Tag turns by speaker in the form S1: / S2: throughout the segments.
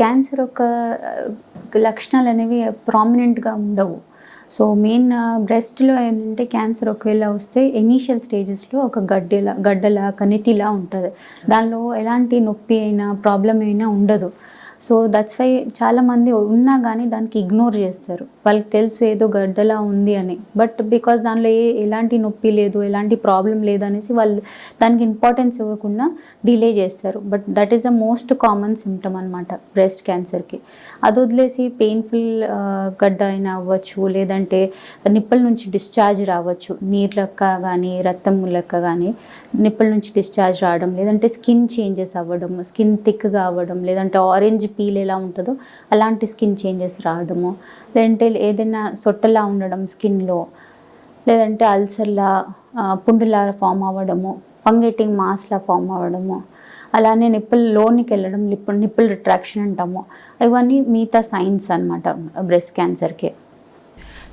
S1: Cancer యొక్క లక్షణాలు అనేవి ప్రామినెంట్గా ఉండవు. సో మెయిన్ బ్రెస్ట్లో ఏంటంటే క్యాన్సర్ ఒకవేళ వస్తే ఇనీషియల్ స్టేజెస్లో ఒక గడ్డెలా గడ్డలా కణితిలా ఉంటుంది. దానిలో ఎలాంటి నొప్పి అయినా ప్రాబ్లం అయినా ఉండదు. సో దట్స్ వై చాలామంది ఉన్నా కానీ దానికి ఇగ్నోర్ చేస్తారు. వాళ్ళకి తెలుసు ఏదో గడ్డలా ఉంది అని. బట్ బికాస్ దానిలో ఏ ఎలాంటి నొప్పి లేదు ఎలాంటి ప్రాబ్లం లేదు అనేసి వాళ్ళు దానికి ఇంపార్టెన్స్ ఇవ్వకుండా డిలే చేస్తారు. But that is the most common symptom అనమాట బ్రెస్ట్ క్యాన్సర్కి అది వదిలేసి పెయిన్ఫుల్ గడ్డ అయినా అవ్వచ్చు లేదంటే నిప్పల నుంచి డిశ్చార్జ్ రావచ్చు. నీళ్ళక్క కానీ రక్తం లెక్క కానీ నిప్పల నుంచి డిశ్చార్జ్ రావడం లేదంటే స్కిన్ చేంజెస్ అవ్వడం స్కిన్ థిక్గా అవ్వడం లేదంటే ఆరెంజ్ పీల్ ఎలా ఉంటుందో అలాంటి స్కిన్ చేంజెస్ రావడము. లేదంటే ఏదైనా సొట్టలా ఉండడం స్కిన్లో లేదంటే అల్సర్లా పుండులా ఫామ్ అవ్వడము పంగెటింగ్ మాస్లా ఫామ్ అవ్వడము అలానే నిప్పుల లోనికి వెళ్ళడం నిప్పు నిప్పులు రిట్రాక్షన్ అంటాము. ఇవన్నీ మిగతా సైన్స్ అనమాట బ్రెస్ట్ క్యాన్సర్కి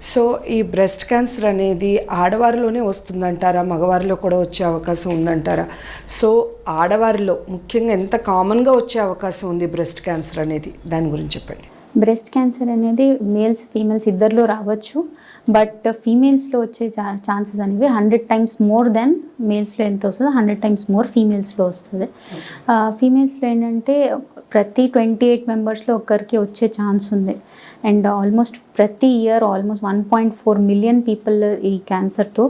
S2: సో ఈ బ్రెస్ట్ క్యాన్సర్ అనేది ఆడవారిలోనే వస్తుందంటారా? మగవారిలో కూడా వచ్చే అవకాశం ఉందంటారా? సో ఆడవారిలో ముఖ్యంగా ఎంత కామన్గా వచ్చే అవకాశం ఉంది బ్రెస్ట్ క్యాన్సర్ అనేది? దాని గురించి చెప్పండి.
S1: బ్రెస్ట్ క్యాన్సర్ అనేది మేల్స్ ఫీమేల్స్ ఇద్దరిలో రావచ్చు. బట్ ఫీమేల్స్లో వచ్చే ఛాన్సెస్ అనేవి హండ్రెడ్ టైమ్స్ మోర్ దెన్ మేల్స్లో ఎంత వస్తుందో హండ్రెడ్ టైమ్స్ మోర్ ఫీమేల్స్లో వస్తుంది. ఫీమేల్స్లో ఏంటంటే ప్రతి ట్వంటీ ఎయిట్ మెంబర్స్లో ఒకరికి వచ్చే ఛాన్స్ ఉంది. అండ్ ఆల్మోస్ట్ ప్రతి year almost one point four million people ఈ క్యాన్సర్తో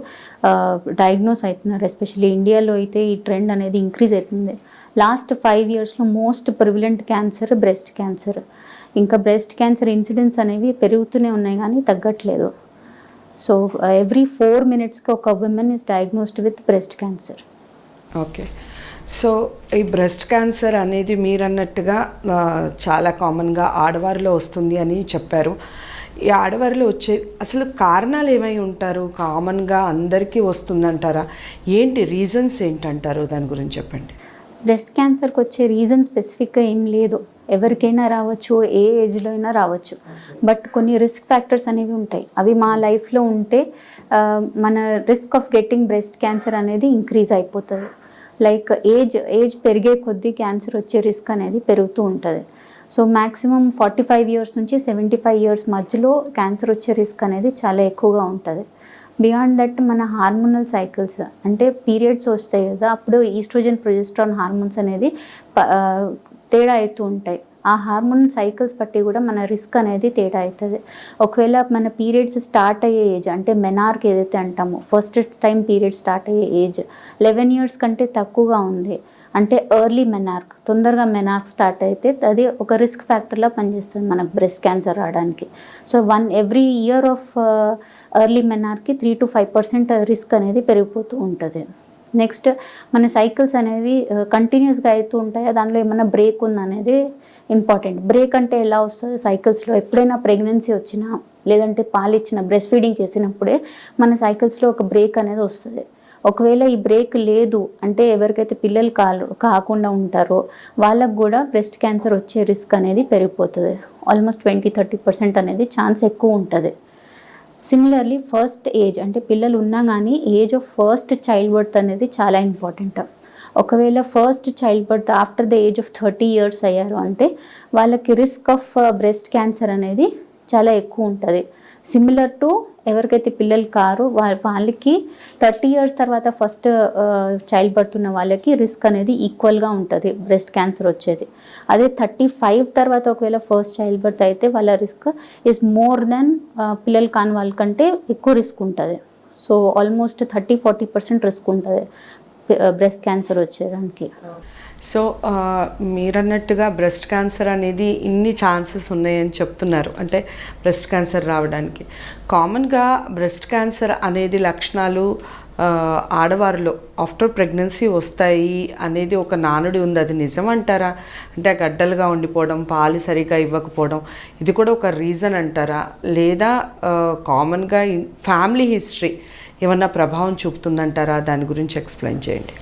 S1: డయాగ్నోస్ అవుతున్నారు. ఎస్పెషల్లీ ఇండియాలో అయితే ఈ ట్రెండ్ అనేది ఇంక్రీజ్ అవుతుంది. లాస్ట్ ఫైవ్ ఇయర్స్లో most prevalent cancer breast cancer. ఇంకా బ్రెస్ట్ క్యాన్సర్ ఇన్సిడెంట్స్ అనేవి పెరుగుతూనే ఉన్నాయి కానీ తగ్గట్లేదు. సో ఎవ్రీ ఫోర్ మినిట్స్కి ఒక women is diagnosed with breast cancer.
S2: Okay. So ఈ బ్రెస్ట్ క్యాన్సర్ అనేది మీరు అన్నట్టుగా చాలా కామన్గా ఆడవారిలో వస్తుంది అని చెప్పారు. ఈ ఆడవారిలో వచ్చే అసలు కారణాలు ఏమై ఉంటారు? కామన్గా అందరికీ వస్తుందంటారా? ఏంటి రీజన్స్ ఏంటంటారు? దాని గురించి చెప్పండి.
S1: బ్రెస్ట్ క్యాన్సర్కి వచ్చే రీజన్ స్పెసిఫిక్గా ఏం లేదు. ఎవరికైనా రావచ్చు ఏ ఏజ్లో అయినా రావచ్చు. బట్ కొన్ని రిస్క్ ఫ్యాక్టర్స్ అనేవి ఉంటాయి. అవి మా లైఫ్లో ఉంటే మన risk of getting breast cancer అనేది ఇంక్రీజ్ అయిపోతుంది. లైక్ ఏజ్ ఏజ్ పెరిగే కొద్దీ క్యాన్సర్ వచ్చే రిస్క్ అనేది పెరుగుతూ ఉంటుంది. So maximum forty five years నుంచి సెవెంటీ ఫైవ్ ఇయర్స్ మధ్యలో క్యాన్సర్ వచ్చే రిస్క్ అనేది చాలా ఎక్కువగా ఉంటుంది. బియాండ్ దట్ మన హార్మోనల్ సైకిల్స్ అంటే పీరియడ్స్ వస్తాయి కదా అప్పుడు ఈస్ట్రోజన్ ప్రొజెస్ట్రాన్ హార్మోన్స్ అనేది తేడా అవుతూ ఉంటాయి. ఆ హార్మోన్ సైకిల్స్ బట్టి కూడా మన రిస్క్ అనేది తేడా అవుతుంది. ఒకవేళ మన పీరియడ్స్ స్టార్ట్ అయ్యే ఏజ్ అంటే మెనార్క్ ఏదైతే అంటామో ఫస్ట్ టైం పీరియడ్ స్టార్ట్ అయ్యే ఏజ్ లెవెన్ ఇయర్స్ కంటే తక్కువగా ఉంది. అంటే ఎర్లీ మెనార్క్ తొందరగా మెనార్క్ స్టార్ట్ అయితే అది ఒక రిస్క్ ఫ్యాక్టర్లా పనిచేస్తుంది మనకు బ్రెస్ట్ క్యాన్సర్ రావడానికి. So one every year of early menarche three to five percent risk అనేది పెరిగిపోతూ ఉంటుంది. నెక్స్ట్ మన సైకిల్స్ అనేవి uh, కంటిన్యూస్గా అవుతూ ఉంటాయి. దానిలో ఏమైనా బ్రేక్ ఉందనేది ఇంపార్టెంట్ బ్రేక్ అంటే ఎలా వస్తుంది? సైకిల్స్లో ఎప్పుడైనా ప్రెగ్నెన్సీ వచ్చినా లేదంటే పాలిచ్చిన బ్రెస్ట్ ఫీడింగ్ చేసినప్పుడే మన సైకిల్స్లో ఒక బ్రేక్ అనేది వస్తుంది. ఒకవేళ ఈ బ్రేక్ లేదు అంటే ఎవరికైతే పిల్లలు కాలు కాకుండా ఉంటారో వాళ్ళకు కూడా బ్రెస్ట్ క్యాన్సర్ వచ్చే రిస్క్ అనేది పెరిగిపోతుంది. ఆల్మోస్ట్ ట్వంటీ థర్టీ పర్సెంట్ అనేది ఛాన్స్ ఎక్కువ ఉంటుంది. సిమిలర్లీ ఫస్ట్ ఏజ్ అంటే పిల్లలు ఉన్నా కానీ age of first child birth అనేది చాలా ఇంపార్టెంట్ ఒకవేళ first child birth after the age of thirty years అయ్యారు అంటే వాళ్ళకి రిస్క్ ఆఫ్ బ్రెస్ట్ క్యాన్సర్ అనేది చాలా ఎక్కువ ఉంటుంది. సిమిలర్ టు ఎవరికైతే పిల్లలు కారో వాళ్ళకి థర్టీ ఇయర్స్ తర్వాత ఫస్ట్ చైల్డ్ బర్త్ ఉన్న వాళ్ళకి రిస్క్ అనేది ఈక్వల్గా ఉంటుంది బ్రెస్ట్ క్యాన్సర్ వచ్చేది. అదే థర్టీ ఫైవ్ తర్వాత ఒకవేళ ఫస్ట్ చైల్డ్ బర్త్ అయితే వాళ్ళ రిస్క్ ఇస్ మోర్ దెన్ పిల్లలు కాని వాళ్ళకంటే ఎక్కువ రిస్క్ ఉంటుంది. So almost thirty forty percent risk ఉంటుంది. బ్రెస్ట్ క్యాన్సర్ వచ్చేదానికి.
S2: సో మీరన్నట్టుగా బ్రెస్ట్ క్యాన్సర్ అనేది ఇన్ని ఛాన్సెస్ ఉన్నాయని చెప్తున్నారు. అంటే బ్రెస్ట్ క్యాన్సర్ రావడానికి. కామన్గా బ్రెస్ట్ క్యాన్సర్ అనేది లక్షణాలు ఆడవారిలో ఆఫ్టర్ ప్రెగ్నెన్సీ వస్తాయి అనేది ఒక నానుడి ఉంది. అది నిజమంటారా? అంటే గడ్డలుగా ఉండిపోవడం పాలు సరిగా ఇవ్వకపోవడం ఇది కూడా ఒక రీజన్ అంటారా? లేదా కామన్గా ఫ్యామిలీ హిస్టరీ ఏమన్నా ప్రభావం చూపుతుందంటారా? దాని గురించి ఎక్స్ప్లెయిన్ చేయండి.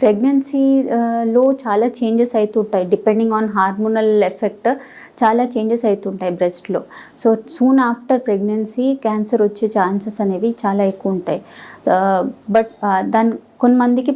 S1: ప్రెగ్నెన్సీలో uh, చాలా చేంజెస్ అవుతుంటాయి డిపెండింగ్ ఆన్ హార్మోనల్ ఎఫెక్ట్ చాలా చేంజెస్ అవుతుంటాయి బ్రెస్ట్లో so soon after pregnancy cancer వచ్చే ఛాన్సెస్ అనేవి చాలా ఎక్కువ ఉంటాయి. Uh, బట్ uh, దాని కొంతమందికి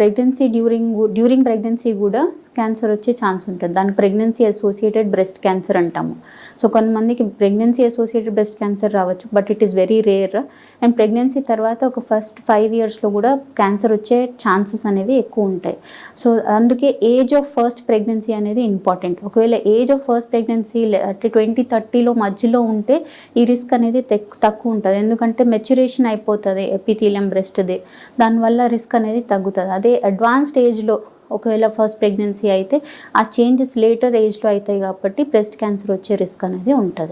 S1: ప్రెగ్నెన్సీ డ్యూరింగ్ డ్యూరింగ్ ప్రెగ్నెన్సీ కూడా క్యాన్సర్ వచ్చే ఛాన్స్ ఉంటుంది. దాన్ని ప్రెగ్నెన్సీ అసోసియేటెడ్ బ్రెస్ట్ క్యాన్సర్ అంటాము. సో కొంతమందికి ప్రెగ్నెన్సీ అసోసియేటెడ్ బ్రెస్ట్ క్యాన్సర్ రావచ్చు but it is very rare and pregnancy తర్వాత ఒక ఫస్ట్ ఫైవ్ ఇయర్స్లో కూడా క్యాన్సర్ వచ్చే ఛాన్సెస్ అనేవి ఎక్కువ ఉంటాయి. సో అందుకే ఏజ్ ఆఫ్ ఫస్ట్ ప్రెగ్నెన్సీ అనేది ఇంపార్టెంట్ ఒకవేళ ఏజ్ ఆఫ్ ఫస్ట్ ప్రెగ్నెన్సీ అంటే ట్వంటీ థర్టీలో మధ్యలో ఉంటే ఈ రిస్క్ అనేది తక్కువ ఉంటుంది. ఎందుకంటే మెచ్యురేషన్ అయిపోతుంది ఎపిథీలియం బ్రెస్ట్ది దానివల్ల రిస్క్ అనేది తగ్గుతుంది. అదే అడ్వాన్స్డ్ ఏజ్లో ఒకవేళ ఫస్ట్ ప్రెగ్నెన్సీ అయితే ఆ చేంజెస్ లేటర్ ఏజ్లో అవుతాయి కాబట్టి బ్రెస్ట్ క్యాన్సర్ వచ్చే రిస్క్ అనేది ఉంటుంది.